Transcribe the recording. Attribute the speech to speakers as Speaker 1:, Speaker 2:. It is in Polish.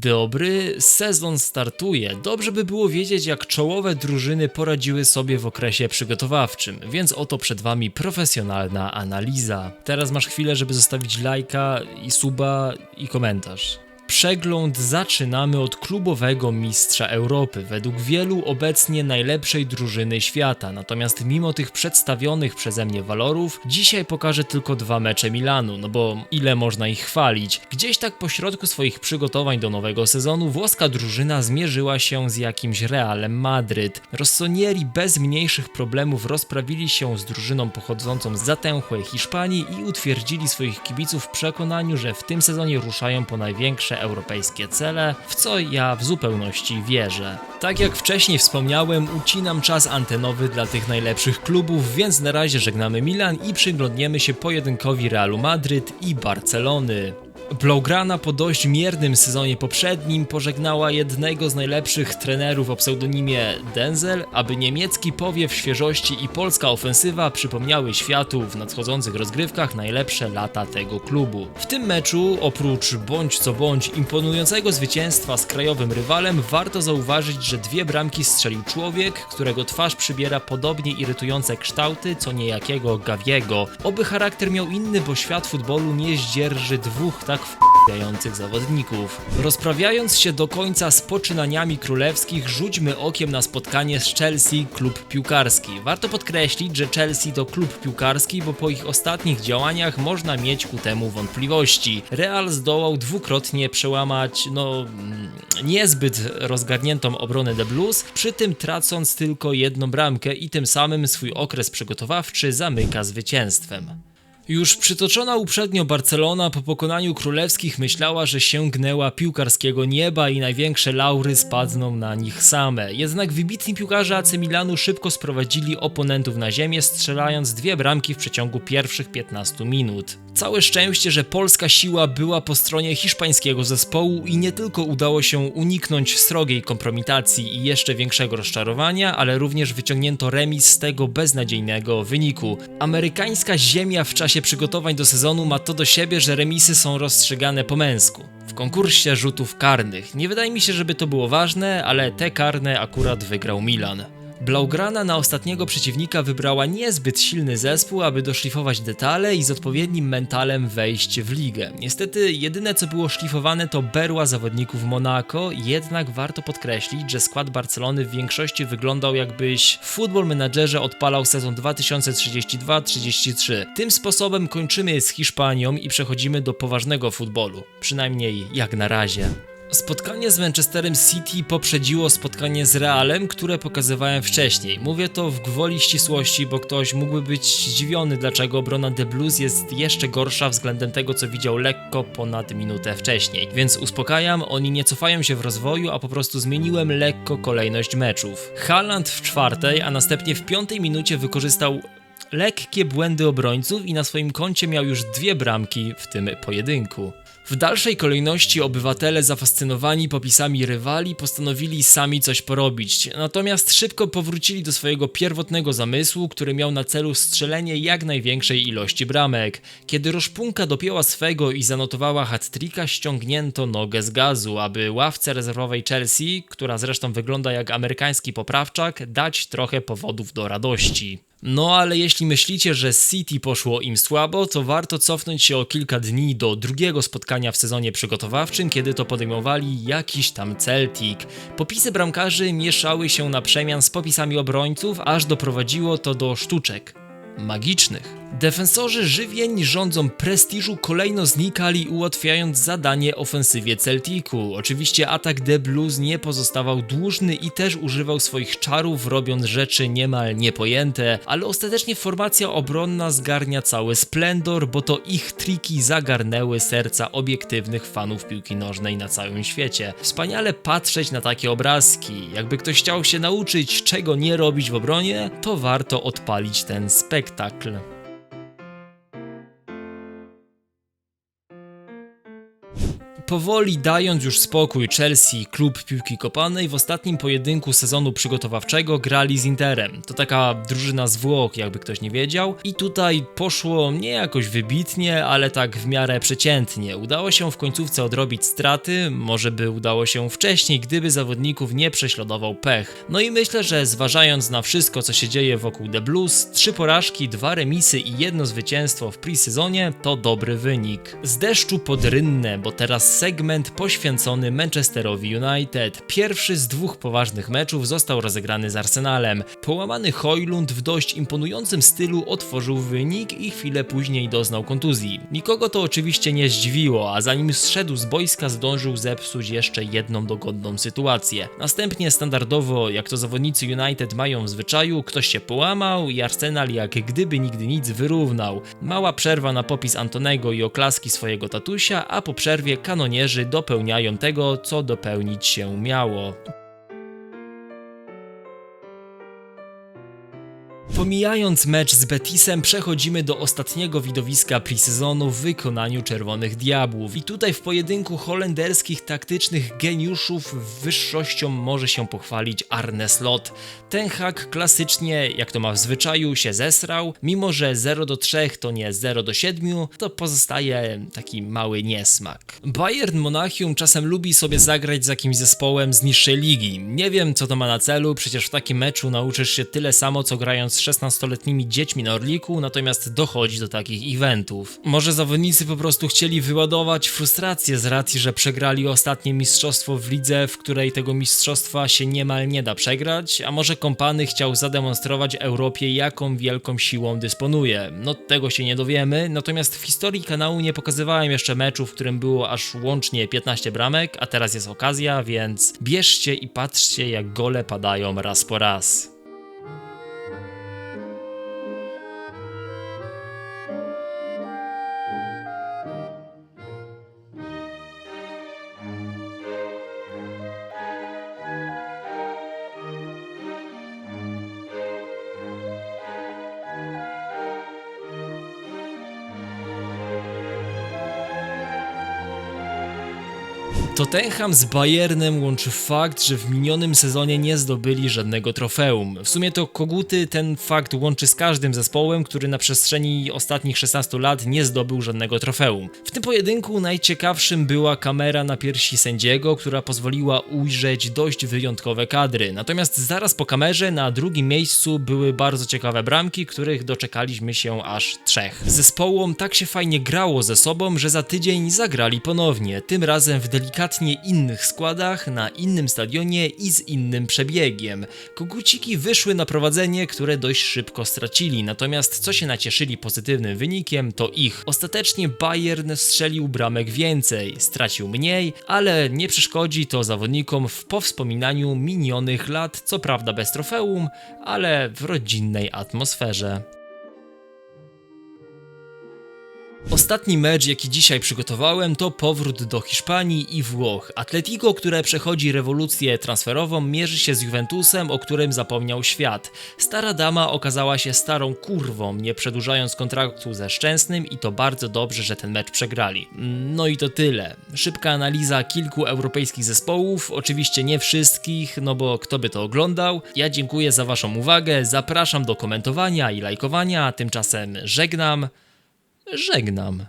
Speaker 1: Dobry, sezon startuje. Dobrze by było wiedzieć, jak czołowe drużyny poradziły sobie w okresie przygotowawczym, więc oto przed Wami profesjonalna analiza. Teraz masz chwilę, żeby zostawić lajka i suba i komentarz. Przegląd zaczynamy od klubowego mistrza Europy, według wielu obecnie najlepszej drużyny świata. Natomiast mimo tych przedstawionych przeze mnie walorów, dzisiaj pokażę tylko dwa mecze Milanu, no bo ile można ich chwalić. Gdzieś tak po środku swoich przygotowań do nowego sezonu włoska drużyna zmierzyła się z jakimś Realem Madryt. Rossonieri bez mniejszych problemów rozprawili się z drużyną pochodzącą z zatęchłej Hiszpanii i utwierdzili swoich kibiców w przekonaniu, że w tym sezonie ruszają po największe europejskie cele, w co ja w zupełności wierzę. Tak jak wcześniej wspomniałem, ucinam czas antenowy dla tych najlepszych klubów, więc na razie żegnamy Milan i przyglądniemy się pojedynkowi Realu Madryt i Barcelony. Blaugrana po dość miernym sezonie poprzednim pożegnała jednego z najlepszych trenerów o pseudonimie Denzel, aby niemiecki powiew świeżości i polska ofensywa przypomniały światu w nadchodzących rozgrywkach najlepsze lata tego klubu. W tym meczu, oprócz bądź co bądź imponującego zwycięstwa z krajowym rywalem, warto zauważyć, że dwie bramki strzelił człowiek, którego twarz przybiera podobnie irytujące kształty co niejakiego Gaviego. Oby charakter miał inny, bo świat futbolu nie zdzierży dwóch tak wpijających zawodników. Rozprawiając się do końca z poczynaniami królewskich, rzućmy okiem na spotkanie z Chelsea, klub piłkarski. Warto podkreślić, że Chelsea to klub piłkarski, bo po ich ostatnich działaniach można mieć ku temu wątpliwości. Real zdołał dwukrotnie przełamać, no, mm, niezbyt rozgarniętą obronę The Blues, przy tym tracąc tylko jedną bramkę i tym samym swój okres przygotowawczy zamyka zwycięstwem. Już przytoczona uprzednio Barcelona po pokonaniu królewskich myślała, że sięgnęła piłkarskiego nieba i największe laury spadną na nich same. Jednak wybitni piłkarze AC Milanu szybko sprowadzili oponentów na ziemię, strzelając dwie bramki w przeciągu pierwszych 15 minut. Całe szczęście, że polska siła była po stronie hiszpańskiego zespołu i nie tylko udało się uniknąć srogiej kompromitacji i jeszcze większego rozczarowania, ale również wyciągnięto remis z tego beznadziejnego wyniku. Amerykańska ziemia w czasie przygotowań do sezonu ma to do siebie, że remisy są rozstrzygane po męsku. W konkursie rzutów karnych. Nie wydaje mi się, żeby to było ważne, ale te karne akurat wygrał Milan. Blaugrana na ostatniego przeciwnika wybrała niezbyt silny zespół, aby doszlifować detale i z odpowiednim mentalem wejść w ligę. Niestety, jedyne co było szlifowane to berła zawodników Monaco, jednak warto podkreślić, że skład Barcelony w większości wyglądał jakbyś w Football Managerze odpalał sezon 2032-33. Tym sposobem kończymy z Hiszpanią i przechodzimy do poważnego futbolu, przynajmniej jak na razie. Spotkanie z Manchesterem City poprzedziło spotkanie z Realem, które pokazywałem wcześniej. Mówię to w gwoli ścisłości, bo ktoś mógłby być zdziwiony, dlaczego obrona The Blues jest jeszcze gorsza względem tego, co widział lekko ponad minutę wcześniej. Więc uspokajam, oni nie cofają się w rozwoju, a po prostu zmieniłem lekko kolejność meczów. Haaland w czwartej, a następnie w piątej minucie wykorzystał lekkie błędy obrońców i na swoim koncie miał już dwie bramki w tym pojedynku. W dalszej kolejności obywatele zafascynowani popisami rywali postanowili sami coś porobić, natomiast szybko powrócili do swojego pierwotnego zamysłu, który miał na celu strzelenie jak największej ilości bramek. Kiedy Roszpunka dopięła swego i zanotowała hat-tricka, ściągnięto nogę z gazu, aby ławce rezerwowej Chelsea, która zresztą wygląda jak amerykański poprawczak, dać trochę powodów do radości. No ale jeśli myślicie, że City poszło im słabo, to warto cofnąć się o kilka dni do drugiego spotkania w sezonie przygotowawczym, kiedy to podejmowali jakiś tam Celtic. Popisy bramkarzy mieszały się na przemian z popisami obrońców, aż doprowadziło to do sztuczek magicznych. Defensorzy żywień rządzą prestiżu kolejno znikali, ułatwiając zadanie ofensywie Celticu. Oczywiście atak The Blues nie pozostawał dłużny i też używał swoich czarów, robiąc rzeczy niemal niepojęte, ale ostatecznie formacja obronna zgarnia cały splendor, bo to ich triki zagarnęły serca obiektywnych fanów piłki nożnej na całym świecie. Wspaniale patrzeć na takie obrazki. Jakby ktoś chciał się nauczyć, czego nie robić w obronie, to warto odpalić ten spektakl. Powoli dając już spokój Chelsea, klub piłki kopanej, w ostatnim pojedynku sezonu przygotowawczego grali z Interem. To taka drużyna z Włoch, jakby ktoś nie wiedział. I tutaj poszło nie jakoś wybitnie, ale tak w miarę przeciętnie. Udało się w końcówce odrobić straty, może by udało się wcześniej, gdyby zawodników nie prześladował pech. No i myślę, że zważając na wszystko, co się dzieje wokół The Blues, trzy porażki, dwa remisy i jedno zwycięstwo w pre-sezonie to dobry wynik. Z deszczu pod rynne, bo teraz segment poświęcony Manchesterowi United. Pierwszy z dwóch poważnych meczów został rozegrany z Arsenalem. Połamany Hojlund w dość imponującym stylu otworzył wynik i chwilę później doznał kontuzji. Nikogo to oczywiście nie zdziwiło, a zanim zszedł z boiska zdążył zepsuć jeszcze jedną dogodną sytuację. Następnie standardowo, jak to zawodnicy United mają w zwyczaju, ktoś się połamał i Arsenal jak gdyby nigdy nic wyrównał. Mała przerwa na popis Antonego i oklaski swojego tatusia, a po przerwie kanonierzy dopełniają tego, co dopełnić się miało. Pomijając mecz z Betisem, przechodzimy do ostatniego widowiska pre-sezonu w wykonaniu Czerwonych Diabłów. I tutaj w pojedynku holenderskich taktycznych geniuszów wyższością może się pochwalić Arne Slot. Ten hak klasycznie, jak to ma w zwyczaju, się zesrał. Mimo, że 0 do 3 to nie 0 do 7, to pozostaje taki mały niesmak. Bayern Monachium czasem lubi sobie zagrać z jakimś zespołem z niższej ligi. Nie wiem, co to ma na celu, przecież w takim meczu nauczysz się tyle samo, co grając z 16-letnimi dziećmi na Orliku, natomiast dochodzi do takich eventów. Może zawodnicy po prostu chcieli wyładować frustrację z racji, że przegrali ostatnie mistrzostwo w lidze, w której tego mistrzostwa się niemal nie da przegrać, a może kompany chciał zademonstrować Europie, jaką wielką siłą dysponuje. No tego się nie dowiemy, natomiast w historii kanału nie pokazywałem jeszcze meczu, w którym było aż łącznie 15 bramek, a teraz jest okazja, więc bierzcie i patrzcie jak gole padają raz po raz. Tottenham z Bayernem łączy fakt, że w minionym sezonie nie zdobyli żadnego trofeum. W sumie to koguty ten fakt łączy z każdym zespołem, który na przestrzeni ostatnich 16 lat nie zdobył żadnego trofeum. W tym pojedynku najciekawszym była kamera na piersi sędziego, która pozwoliła ujrzeć dość wyjątkowe kadry. Natomiast zaraz po kamerze na drugim miejscu były bardzo ciekawe bramki, których doczekaliśmy się aż trzech. Zespołom tak się fajnie grało ze sobą, że za tydzień zagrali ponownie, tym razem w delikatnie innych składach, na innym stadionie i z innym przebiegiem. Koguciki wyszły na prowadzenie, które dość szybko stracili, natomiast co się nacieszyli pozytywnym wynikiem, to ich. Ostatecznie Bayern strzelił bramek więcej, stracił mniej, ale nie przeszkodzi to zawodnikom w powspominaniu minionych lat, co prawda bez trofeum, ale w rodzinnej atmosferze. Ostatni mecz, jaki dzisiaj przygotowałem, to powrót do Hiszpanii i Włoch. Atletico, które przechodzi rewolucję transferową, mierzy się z Juventusem, o którym zapomniał świat. Stara dama okazała się starą kurwą, nie przedłużając kontraktu ze Szczęsnym i to bardzo dobrze, że ten mecz przegrali. No i to tyle. Szybka analiza kilku europejskich zespołów, oczywiście nie wszystkich, no bo kto by to oglądał. Ja dziękuję za Waszą uwagę, zapraszam do komentowania i lajkowania, tymczasem żegnam. Żegnam.